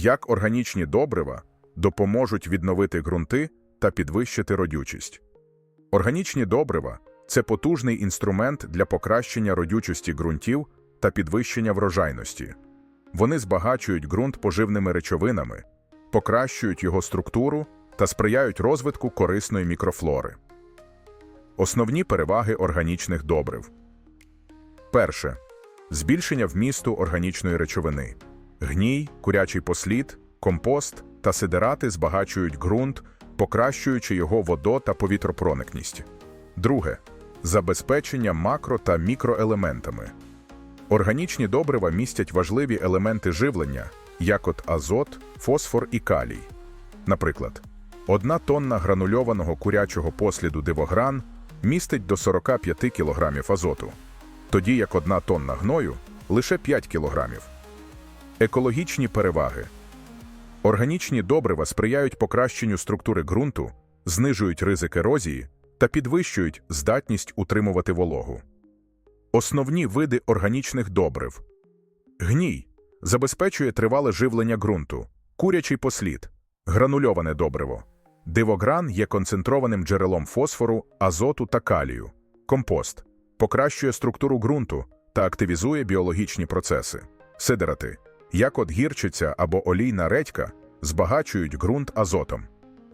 як органічні добрива допоможуть відновити ґрунти та підвищити родючість. Органічні добрива це потужний інструмент для покращення родючості ґрунтів та підвищення врожайності. Вони збагачують ґрунт поживними речовинами, покращують його структуру та сприяють розвитку корисної мікрофлори. Основні переваги органічних добрив. Перше. Збільшення вмісту органічної речовини. Гній, курячий послід, компост та сидерати збагачують ґрунт, покращуючи його водо та повітропроникність. Друге. Забезпечення макро та мікроелементами. Органічні добрива містять важливі елементи живлення, як от азот, фосфор і калій. Наприклад, одна тонна гранульованого курячого посліду дивогран містить до 45 кг азоту, тоді як одна тонна гною лише 5 кг. Екологічні переваги. Органічні добрива сприяють покращенню структури ґрунту, знижують ризик ерозії та підвищують здатність утримувати вологу. Основні види органічних добрив. Гній забезпечує тривале живлення ґрунту, курячий послід, гранульоване добриво. Дивогран є концентрованим джерелом фосфору, азоту та калію. Компост покращує структуру ґрунту та активізує біологічні процеси. Сидерати, як от гірчиця або олійна редька, збагачують ґрунт азотом.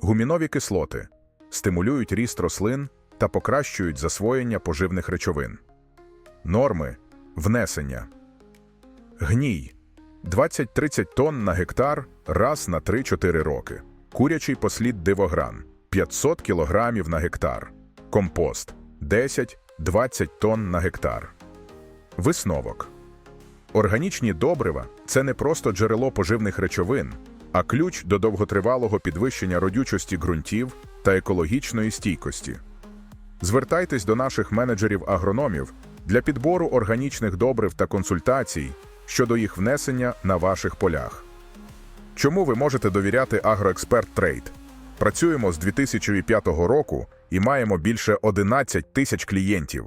Гумінові кислоти стимулюють ріст рослин та покращують засвоєння поживних речовин. Норми внесення. Гній 20-30 тонн на гектар раз на 3-4 роки. Курячий послід дивогран 500 кілограмів на гектар. Компост 10-20 тонн на гектар. Висновок. Органічні добрива це не просто джерело поживних речовин, а ключ до довготривалого підвищення родючості ґрунтів та екологічної стійкості. Звертайтесь до наших менеджерів-агрономів для підбору органічних добрив та консультацій щодо їх внесення на ваших полях. Чому ви можете довіряти Агроексперт Трейд? Працюємо з 2005 року і маємо більше 11 тисяч клієнтів.